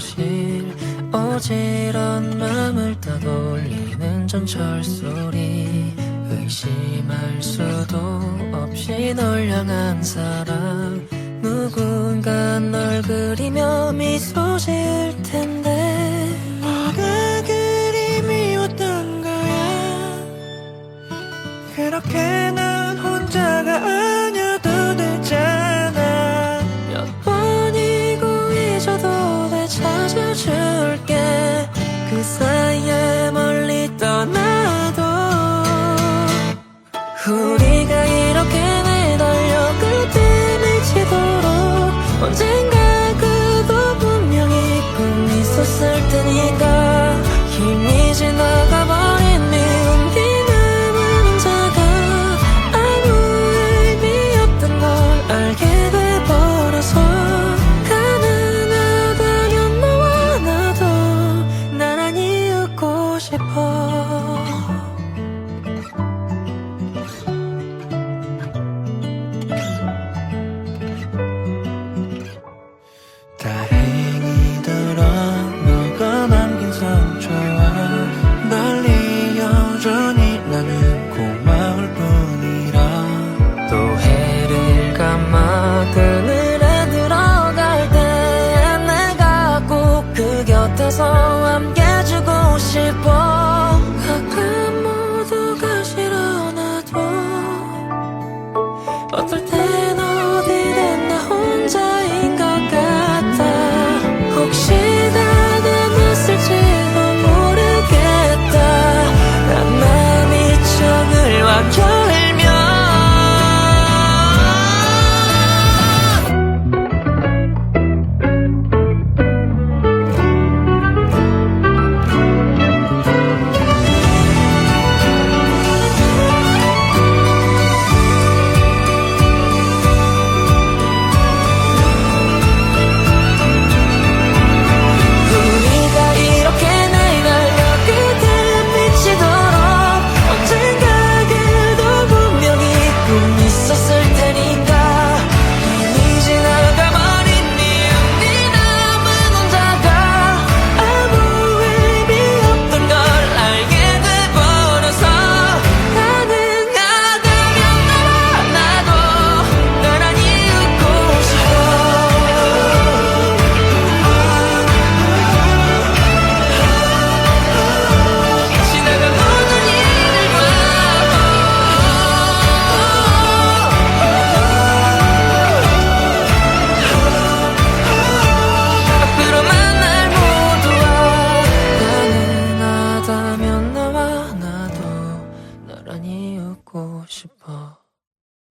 거실. 어지런 맘을 떠돌리는 전철 소리. 의심할 수도 없이 널 향한 사랑. 누군가 널 그리며 미소 지은 찾아줄게. 그 사이에 멀리 떠나. 别怕